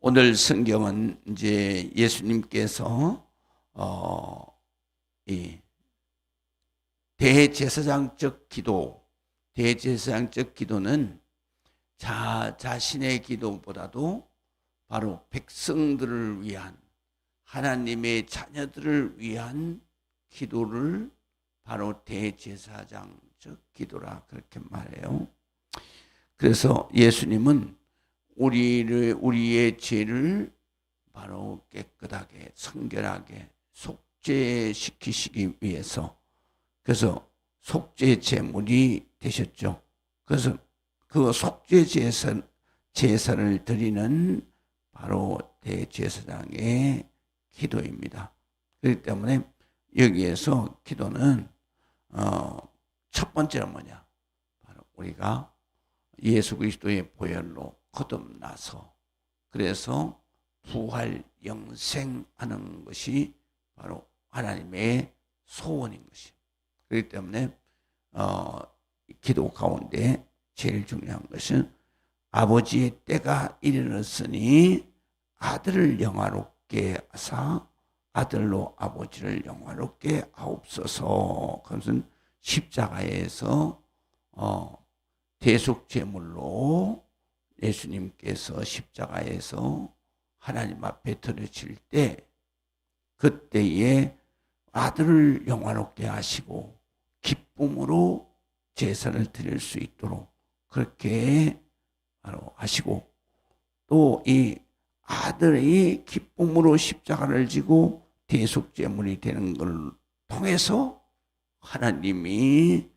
오늘 성경은 이제 예수님께서 어, 이 대제사장적 기도, 대제사장적 기도는 자 자신의 기도보다도 바로 백성들을 위한 하나님의 자녀들을 위한 기도를 바로 대제사장적 기도라 그렇게 말해요. 그래서 예수님은 우리를 우리의 죄를 바로 깨끗하게 성결하게 속죄시키시기 위해서 그래서 속죄 제물이 되셨죠. 그래서 그 속죄 제사 제사를 드리는 바로 대제사장의 기도입니다. 그렇기 때문에 여기에서 기도는 어, 첫 번째는 뭐냐? 바로 우리가 예수 그리스도의 보혈로 거듭나서 그래서 부활 영생하는 것이 바로 하나님의 소원인 것이. 그렇기 때문에 어, 기도 가운데 제일 중요한 것은 아버지의 때가 이르렀으니 아들을 영화롭게 하사 아들로 아버지를 영화롭게 하옵소서. 그것은 십자가에서 어, 대속 제물로 예수님께서 십자가에서 하나님 앞에 들으실 때 그때에 아들을 영화롭게 하시고 기쁨으로 제사를 드릴 수 있도록 그렇게 바로 하시고 또 이 아들이 기쁨으로 십자가를 지고 대속 제물이 되는 걸 통해서 하나님이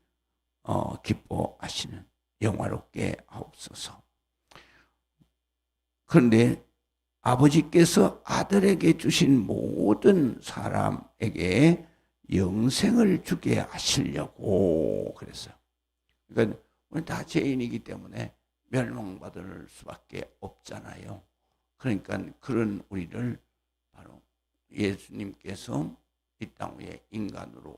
어, 기뻐하시는 영화롭게 하옵소서. 그런데 아버지께서 아들에게 주신 모든 사람에게 영생을 주게 하시려고 그랬어요. 그러니까 우리 다 죄인이기 때문에 멸망받을 수밖에 없잖아요. 그러니까 그런 우리를 바로 예수님께서 이 땅 위에 인간으로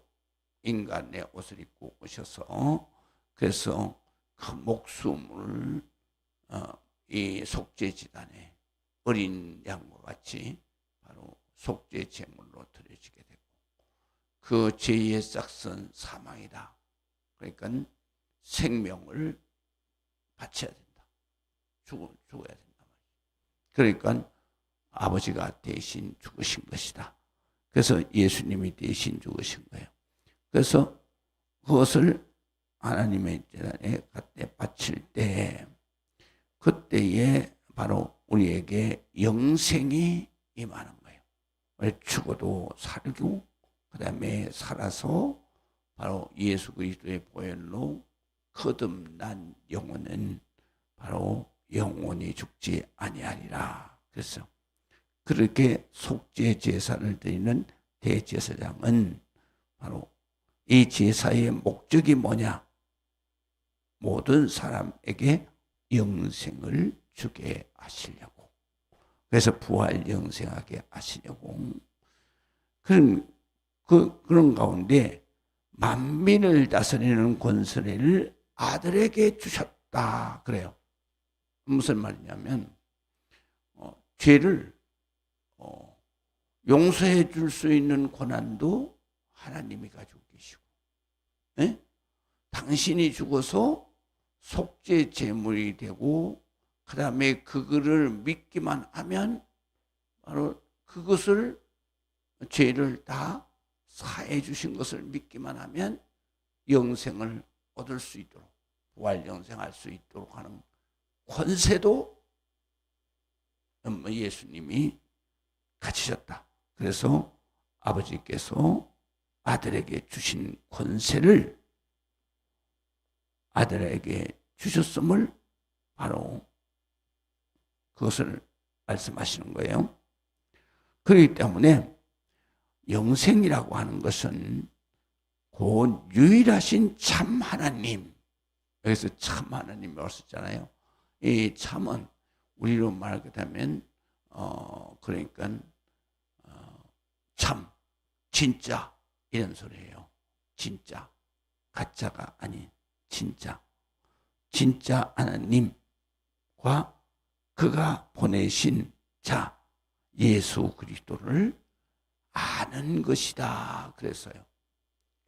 인간의 옷을 입고 오셔서 그래서 그 목숨을 어, 이 속죄 지단에 어린 양과 같이 바로 속죄 제물로 드려지게 되고 그 죄의 싹선 사망이다. 그러니까 생명을 바쳐야 된다. 죽어, 죽어야 된다. 그러니까 아버지가 대신 죽으신 것이다. 그래서 예수님이 대신 죽으신 거예요. 그래서 그것을 하나님의 재단에 갖다 바칠 때 그때에 바로 우리에게 영생이 임하는 거예요. 왜 죽어도 살고 그 다음에 살아서 바로 예수 그리스도의 보혈로 거듭난 영혼은 바로 영원히 죽지 아니하리라. 그래서 그렇게 속죄 제사를 드리는 대제사장은 바로 이 제사의 목적이 뭐냐? 모든 사람에게 영생을 주게 하시려고. 그래서 부활 영생하게 하시려고. 그런, 그, 그런 가운데 만민을 다스리는 권세를 아들에게 주셨다. 그래요. 무슨 말이냐면, 어, 죄를, 어, 용서해 줄 수 있는 권한도 하나님이 가지고 계시고, 예? 당신이 죽어서 속죄 제물이 되고 그 다음에 그거를 믿기만 하면 바로 그것을 죄를 다 사해 주신 것을 믿기만 하면 영생을 얻을 수 있도록 부활 영생할 수 있도록 하는 권세도 예수님이 가지셨다. 그래서 아버지께서 아들에게 주신 권세를 아들에게 주셨음을 바로 그것을 말씀하시는 거예요. 그렇기 때문에 영생이라고 하는 것은 곧 유일하신 참 하나님. 여기서 참 하나님 말씀잖아요. 이 참은 우리로 말하게 되면 어 그러니까 어, 참 진짜 이런 소리예요. 진짜 가짜가 아닌 진짜 진짜 하나님과 그가 보내신 자, 예수 그리스도를 아는 것이다. 그랬어요.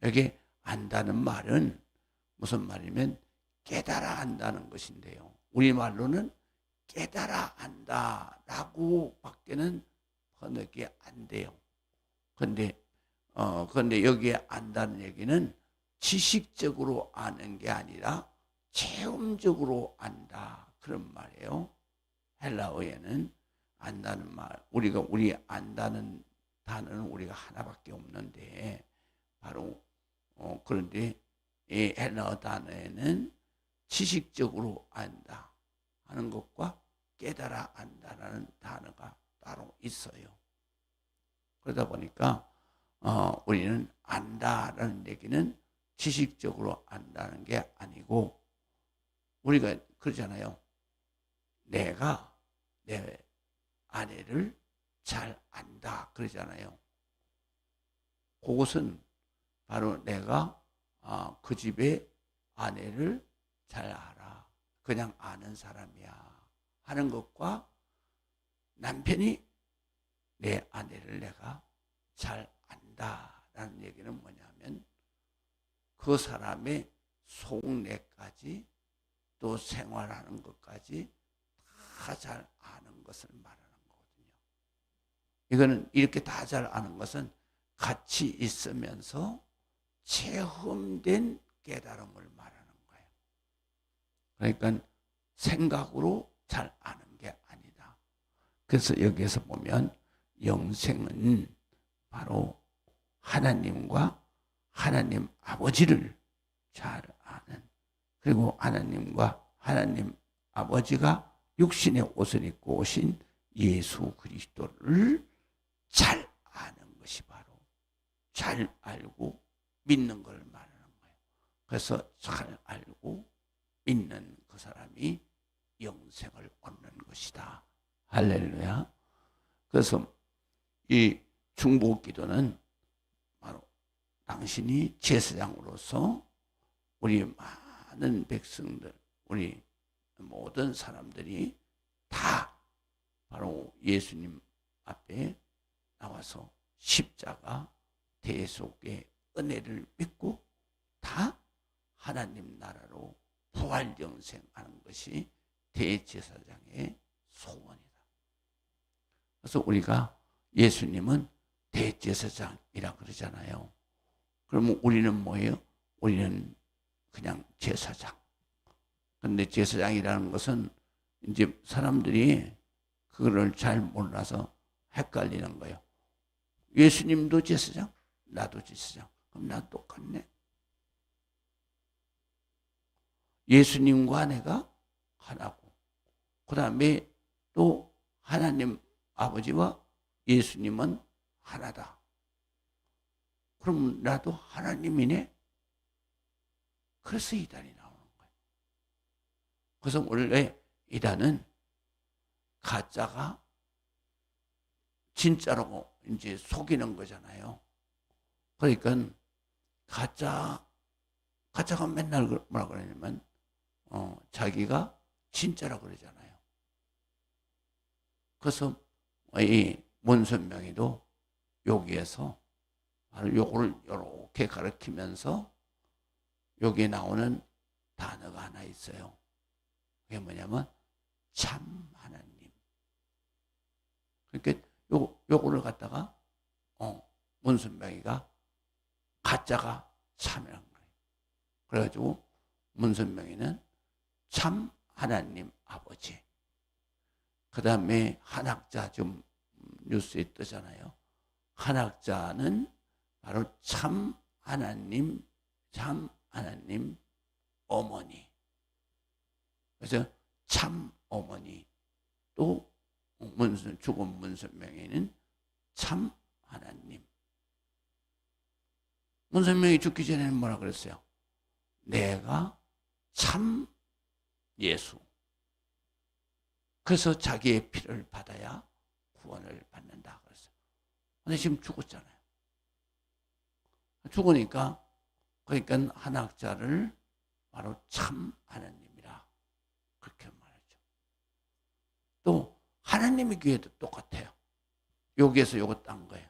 여기 안다는 말은 무슨 말이면 깨달아 안다는 것인데요. 우리말로는 깨달아 안다 라고 밖에는 번역이 안 돼요. 근데 어 근데 여기에 안다는 얘기는 지식적으로 아는 게 아니라 체험적으로 안다 그런 말이에요. 헬라어에는 안다는 말 우리가 우리 안다는 단어는 우리가 하나밖에 없는데 바로 어 그런데 이 헬라어 단어에는 지식적으로 안다 하는 것과 깨달아 안다라는 단어가 따로 있어요. 그러다 보니까 어, 우리는 안다라는 얘기는 지식적으로 안다는 게 아니고 우리가 그러잖아요. 내가 내 아내를 잘 안다 그러잖아요. 그것은 바로 내가 아, 그 집의 아내를 잘 알아. 그냥 아는 사람이야. 하는 것과 남편이 내 아내를 내가 잘 안다라는 얘기는 뭐냐면 그 사람의 속내까지 또 생활하는 것까지 다 잘 아는 것을 말하는 거거든요. 이거는 이렇게 다 잘 아는 것은 같이 있으면서 체험된 깨달음을 말하는 거예요. 그러니까 생각으로 잘 아는 게 아니다. 그래서 여기에서 보면 영생은 바로 하나님과 하나님 아버지를 잘 아는 그리고 하나님과 하나님 아버지가 육신의 옷을 입고 오신 예수 그리스도를 잘 아는 것이 바로 잘 알고 믿는 걸 말하는 거예요. 그래서 잘 알고 믿는 그 사람이 영생을 얻는 것이다. 할렐루야. 그래서 이 중보 기도는 당신이 제사장으로서 우리 많은 백성들, 우리 모든 사람들이 다 바로 예수님 앞에 나와서 십자가 대속의 은혜를 믿고 다 하나님 나라로 부활 영생하는 것이 대제사장의 소원이다. 그래서 우리가 예수님은 대제사장이라 그러잖아요. 그러면 우리는 뭐예요? 우리는 그냥 제사장. 근데 제사장이라는 것은 이제 사람들이 그거를 잘 몰라서 헷갈리는 거예요. 예수님도 제사장, 나도 제사장. 그럼 나 똑같네. 예수님과 내가 하나고, 그 다음에 또 하나님 아버지와 예수님은 하나다. 그럼 나도 하나님이네? 그래서 이단이 나오는 거예요. 그래서 원래 이단은 가짜가 진짜라고 이제 속이는 거잖아요. 그러니까 가짜 가짜가 맨날 그 뭐라 그러냐면 어, 자기가 진짜라 그러잖아요. 그래서 이 문선명이도 여기에서 요거를 이렇게 가르치면서 여기에 나오는 단어가 하나 있어요. 그게 뭐냐면 참 하나님. 그러니까 요 요거를 갖다가 어 문선명이가 가짜가 참이란 거예요. 그래가지고 문선명이는 참 하나님 아버지. 그 다음에 한학자 좀 뉴스에 뜨잖아요. 한학자는 바로 참 하나님, 참 하나님 어머니. 그래서 참 어머니. 또 문선, 죽은 문선명에는 참 하나님. 문선명이 죽기 전에는 뭐라 그랬어요? 내가 참 예수. 그래서 자기의 피를 받아야 구원을 받는다 그랬어요. 근데 지금 죽었잖아요. 죽으니까 그러니까 한 학자를 바로 참 하나님이라 그렇게 말하죠. 또 하나님의 교회도 똑같아요. 여기에서 요거 딴 거예요.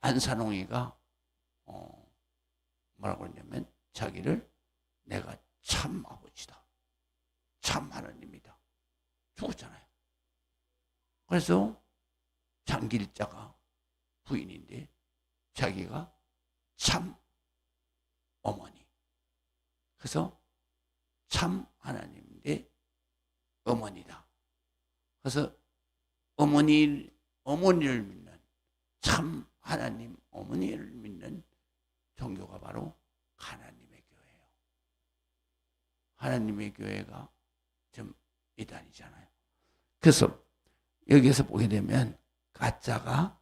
안산홍이가 어, 뭐라고 그러냐면 자기를 내가 참 아버지다. 참 하나님이다. 죽었잖아요. 그래서 장길자가 부인인데 자기가 참 어머니. 그래서 참 하나님인데 어머니다. 그래서 어머니 어머니를 믿는 참 하나님 어머니를 믿는 종교가 바로 하나님의 교회예요. 하나님의 교회가 좀 이단이잖아요. 그래서 여기에서 보게 되면 가짜가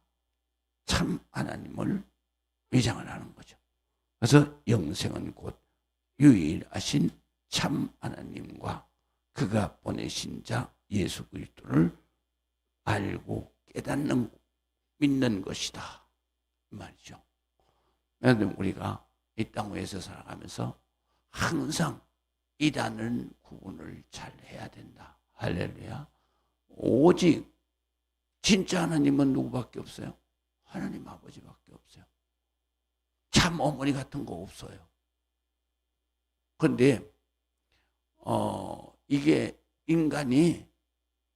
참 하나님을 위장을 하는 거죠. 그래서 영생은 곧 유일하신 참 하나님과 그가 보내신 자 예수 그리스도를 알고 깨닫는 믿는 것이다 이 말이죠. 그런데 우리가 이 땅 위에서 살아가면서 항상 이단은 구분을 잘 해야 된다. 할렐루야. 오직 진짜 하나님은 누구밖에 없어요? 하나님 아버지밖에 없어요. 참 어머니 같은 거 없어요. 그런데 어 이게 인간이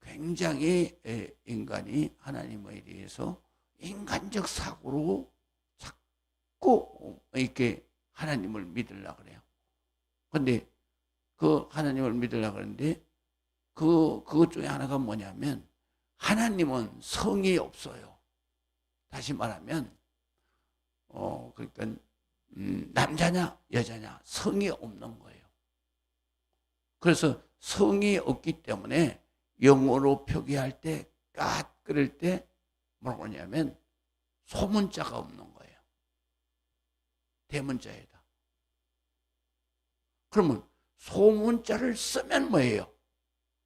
굉장히 에, 인간이 하나님에 대해서 인간적 사고로 자꾸 이렇게 하나님을 믿으려 그래요. 근데 그 하나님을 믿으려 그러는데 그 그것 중에 하나가 뭐냐면 하나님은 성이 없어요. 다시 말하면 어 그러니까 음, 남자냐 여자냐 성이 없는 거예요. 그래서 성이 없기 때문에 영어로 표기할 때, 까, 끓일 때, 뭐라고 하냐면, 소문자가 없는 거예요. 대문자에다. 그러면, 소문자를 쓰면 뭐예요?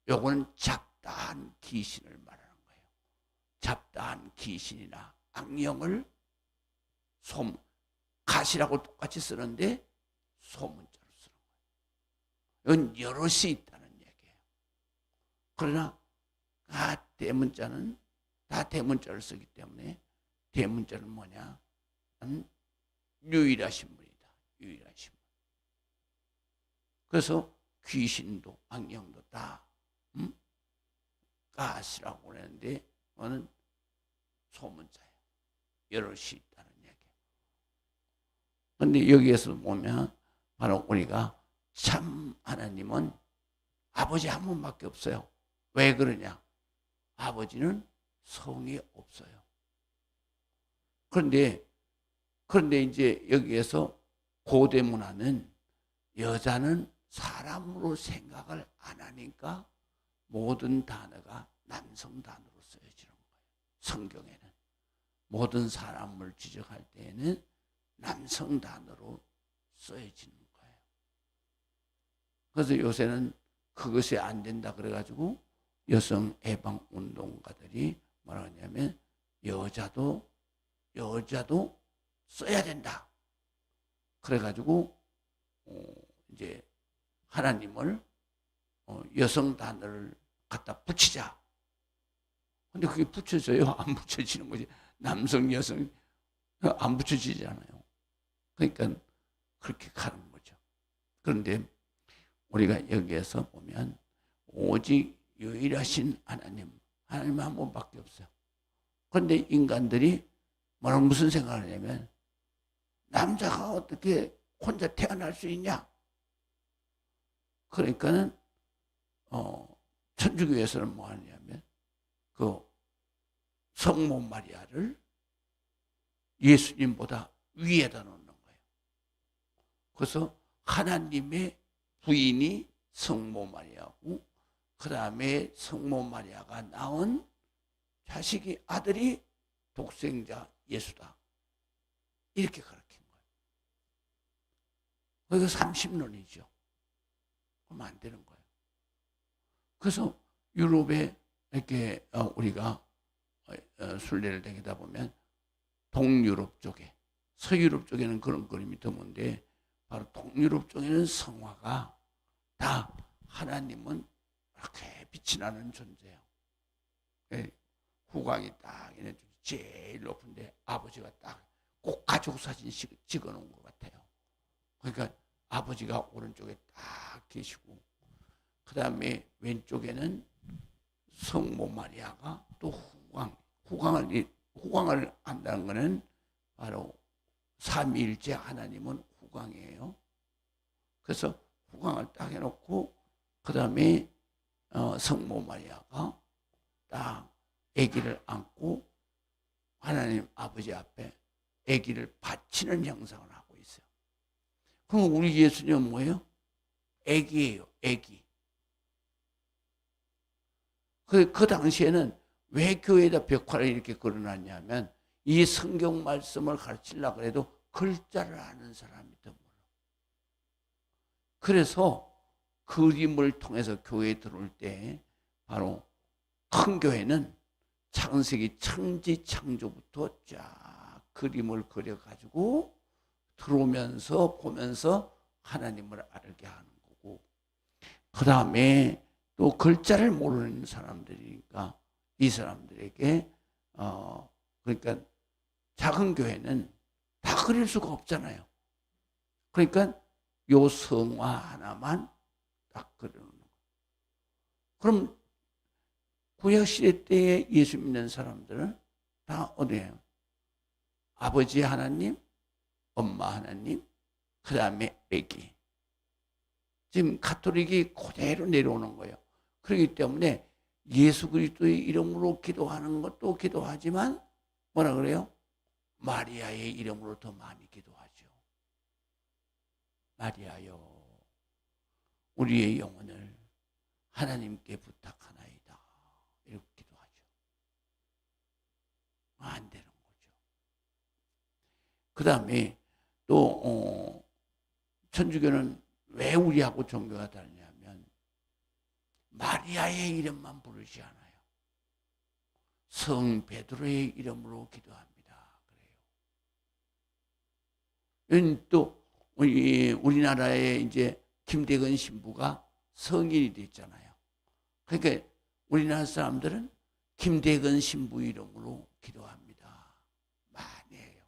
요거는 잡다한 귀신을 말하는 거예요. 잡다한 귀신이나 악령을 소 가시라고 똑같이 쓰는데, 소문자로 쓰는 거예요. 이건 여럿이 있다는 얘기예요. 그러나 다 대문자는 다 대문자를 쓰기 때문에 대문자는 뭐냐? 는 유일하신 분이다. 유일하신 분. 그래서 귀신도 악령도 다 음? 가시라고 그러는데 그거는 소문자예요. 여럿이. 그런데 여기에서 보면 바로 우리가 참 하나님은 아버지 한 분밖에 없어요. 왜 그러냐? 아버지는 성이 없어요. 그런데 그런데 이제 여기에서 고대 문화는 여자는 사람으로 생각을 안 하니까 모든 단어가 남성 단어로 쓰여지는 거예요. 성경에는 모든 사람을 지적할 때에는 남성 단어로 쓰여지는 거예요. 그래서 요새는 그것이 안 된다 그래가지고 여성 해방 운동가들이 뭐라 하냐면 여자도 여자도 써야 된다. 그래가지고 어, 이제 하나님을 어, 여성 단어를 갖다 붙이자. 근데 그게 붙여져요? 안 붙여지는 거지. 남성, 여성 안 붙여지잖아요. 그러니까 그렇게 가는 거죠. 그런데 우리가 여기에서 보면 오직 유일하신 하나님, 하나님 한 분밖에 없어요. 그런데 인간들이 뭐라 무슨 생각을 하냐면 남자가 어떻게 혼자 태어날 수 있냐? 그러니까는 어, 천주교에서는 뭐 하냐면 그 성모 마리아를 예수님보다 위에다 놓는. 그래서 하나님의 부인이 성모 마리아고 그 다음에 성모 마리아가 낳은 자식이 아들이 독생자 예수다. 이렇게 가르친 거예요. 그게 30년이죠. 그럼 안 되는 거예요. 그래서 유럽에 이렇게 어, 우리가 어, 순례를 다니다 보면 동유럽 쪽에 서유럽 쪽에는 그런 그림이 드문데 바로 동유럽 쪽에는 성화가 다 하나님은 이렇게 빛이 나는 존재예요. 후광이 딱 중에 제일 높은데 아버지가 딱 꼭 가족 사진 찍- 찍어놓은 것 같아요. 그러니까 아버지가 오른쪽에 딱 계시고 그 다음에 왼쪽에는 성모 마리아가 또 후광 후광을 이- 후광을 한다는 것은 바로 삼위일체 하나님은 후광이에요. 그래서 후광을 딱 해놓고 그 다음에 어, 성모 마리아가 딱 아기를 안고 하나님 아버지 앞에 아기를 바치는 형상을 하고 있어요. 그럼 우리 예수님은 뭐예요? 아기예요. 아기. 그, 그 당시에는 왜 교회에다 벽화를 이렇게 걸어놨냐면 이 성경 말씀을 가르치려고 해도 글자를 아는 사람이 더 몰라. 그래서 그림을 통해서 교회에 들어올 때 바로 큰 교회는 창세기 천지 창조부터 쫙 그림을 그려가지고 들어오면서 보면서 하나님을 알게 하는 거고 그 다음에 또 글자를 모르는 사람들이니까 이 사람들에게 어 그러니까 작은 교회는 다 그릴 수가 없잖아요. 그러니까 요 성화 하나만 딱 그려놓는 거. 그럼 구약 시대 때에 예수 믿는 사람들은 다 어디예요? 아버지 하나님, 엄마 하나님, 그 다음에 애기. 지금 가톨릭이 그대로 내려오는 거예요. 그렇기 때문에 예수 그리스도의 이름으로 기도하는 것도 기도하지만 뭐라 그래요? 마리아의 이름으로 더 많이 기도하죠. 마리아요. 우리의 영혼을 하나님께 부탁하나이다. 이렇게 기도하죠. 안 되는 거죠. 그 다음에 또, 어, 천주교는 왜 우리하고 종교가 다르냐면 마리아의 이름만 부르지 않아요. 성 베드로의 이름으로 기도합니다. 그래요. 또 우리 우리나라의 이제 김대건 신부가 성인이 됐잖아요. 그러니까 우리나라 사람들은 김대건 신부 이름으로 기도합니다. 많이 해요.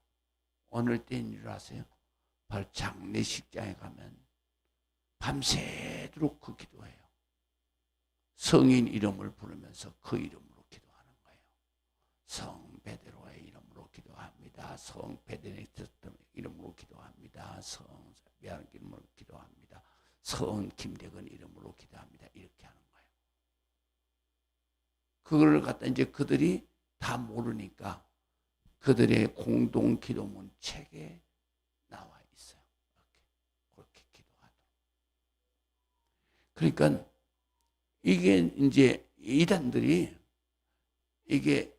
오늘 때인 줄 아세요? 바로 장례식장에 가면 밤새도록 그 기도해요. 성인 이름을 부르면서 그 이름으로 기도하는 거예요. 성 베드로의 이름으로 기도합니다. 성 베드네트 이름으로 기도합니다. 성 미안 이름으로 기도합니다. 성 김대건 이름으로 기도합니다. 이렇게 하는 거예요. 그걸 갖다 이제 그들이 다 모르니까 그들의 공동 기도문 책에 나와 있어요. 이렇게 그렇게 기도하도록. 그러니까 이게 이제 이단들이 이게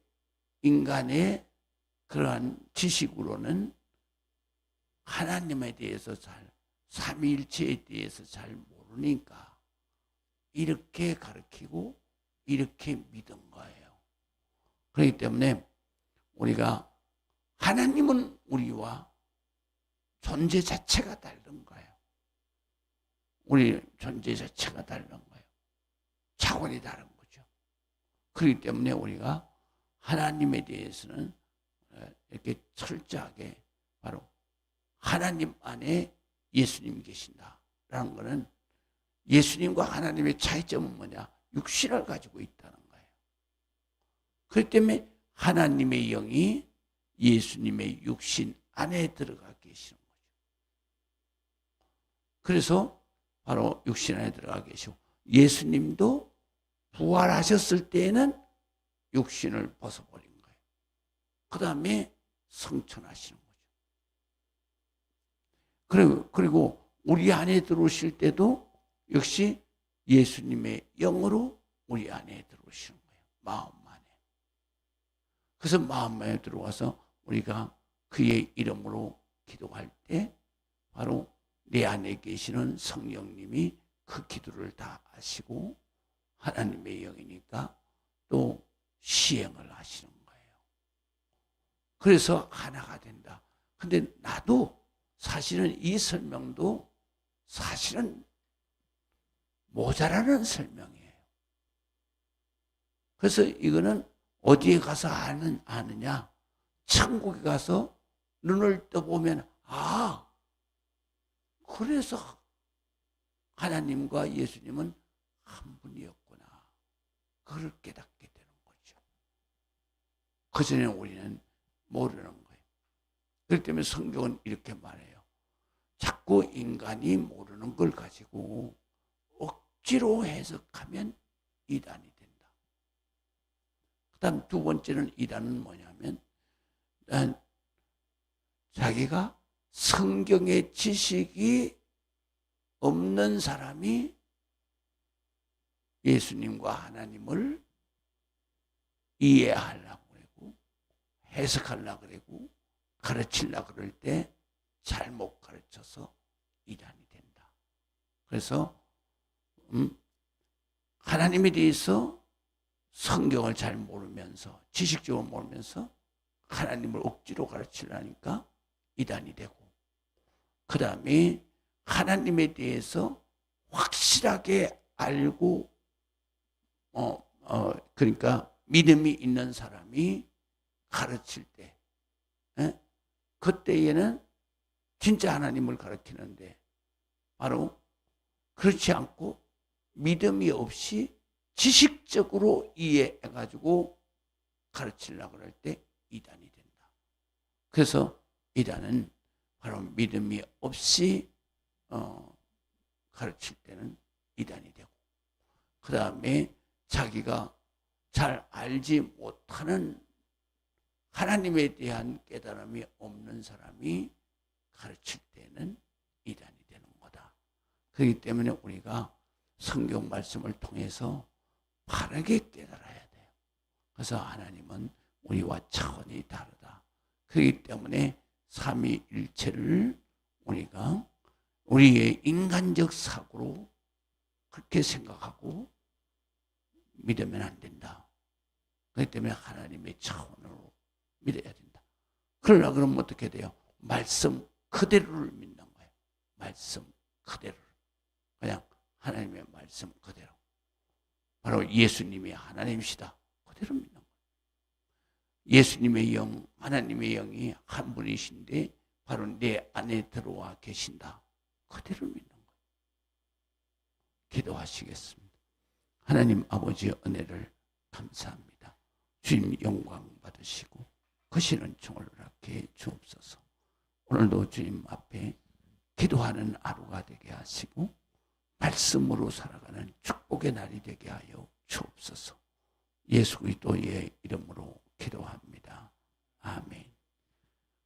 인간의 그러한 지식으로는 하나님에 대해서 잘 삼위일체에 대해서 잘 모르니까 이렇게 가르치고 이렇게 믿은 거예요. 그렇기 때문에 우리가 하나님은 우리와 존재 자체가 다른 거예요. 우리 존재 자체가 다른 거예요. 차원이 다른 거죠. 그렇기 때문에 우리가 하나님에 대해서는 이렇게 철저하게 바로 하나님 안에 예수님이 계신다라는 것은 예수님과 하나님의 차이점은 뭐냐? 육신을 가지고 있다는 거예요. 그렇기 때문에 하나님의 영이 예수님의 육신 안에 들어가 계시는 거죠. 그래서 바로 육신 안에 들어가 계시고 예수님도 부활하셨을 때에는 육신을 거예요. 그 다음에 성천하시는 거죠. 그리고, 그리고 우리 안에 들어오실 때도 역시 예수님의 영으로 우리 안에 들어오시는 거예요. 마음 안에. 그래서 마음 안에 들어와서 우리가 그의 이름으로 기도할 때 바로 내 안에 계시는 성령님이 그 기도를 다 하시고 하나님의 영이니까 또 시행을 하시는 거예요. 그래서 하나가 된다. 근데 나도 사실은 이 설명도 사실은 모자라는 설명이에요. 그래서 이거는 어디에 가서 아는, 아느냐? 천국에 가서 눈을 떠보면, 아, 그래서 하나님과 예수님은 한 분이었구나. 그걸 깨닫게 되는 거죠. 그전에 우리는 모르는 거예요. 그렇기 때문에 성경은 이렇게 말해요. 자꾸 인간이 모르는 걸 가지고 억지로 해석하면 이단이 된다. 그 다음 두 번째는 이단은 뭐냐면, 난 자기가 성경의 지식이 없는 사람이 예수님과 하나님을 이해하려고 해석하려고 그러고 가르치려고 그럴 때 잘못 가르쳐서 이단이 된다. 그래서 음, 하나님에 대해서 성경을 잘 모르면서 지식적으로 모르면서 하나님을 억지로 가르치려니까 이단이 되고 그 다음에 하나님에 대해서 확실하게 알고 어, 어, 그러니까 믿음이 있는 사람이 가르칠 때 에? 그때에는 진짜 하나님을 가르치는데 바로 그렇지 않고 믿음이 없이 지식적으로 이해해가지고 가르치려고 할 때 이단이 된다. 그래서 이단은 바로 믿음이 없이 어, 가르칠 때는 이단이 되고 그 다음에 자기가 잘 알지 못하는 하나님에 대한 깨달음이 없는 사람이 가르칠 때는 이단이 되는 거다. 그렇기 때문에 우리가 성경 말씀을 통해서 바르게 깨달아야 돼요. 그래서 하나님은 우리와 차원이 다르다. 그렇기 때문에 삼위일체를 우리가 우리의 인간적 사고로 그렇게 생각하고 믿으면 안 된다. 그렇기 때문에 하나님의 차원으로 믿어야 된다. 그러려 그러면 어떻게 돼요? 말씀 그대로를 믿는 거예요. 말씀 그대로를. 그냥 하나님의 말씀 그대로. 바로 예수님이 하나님이시다. 그대로 믿는 거예요. 예수님의 영, 하나님의 영이 한 분이신데 바로 내 안에 들어와 계신다. 그대로 믿는 거예요. 기도하시겠습니다. 하나님 아버지의 은혜를 감사합니다. 주님 영광 받으시고 거시는 총을 허락해 주옵소서. 오늘도 주님 앞에 기도하는 하루가 되게 하시고 말씀으로 살아가는 축복의 날이 되게 하여 주옵소서. 예수 그리스도의 이름으로 기도합니다. 아멘.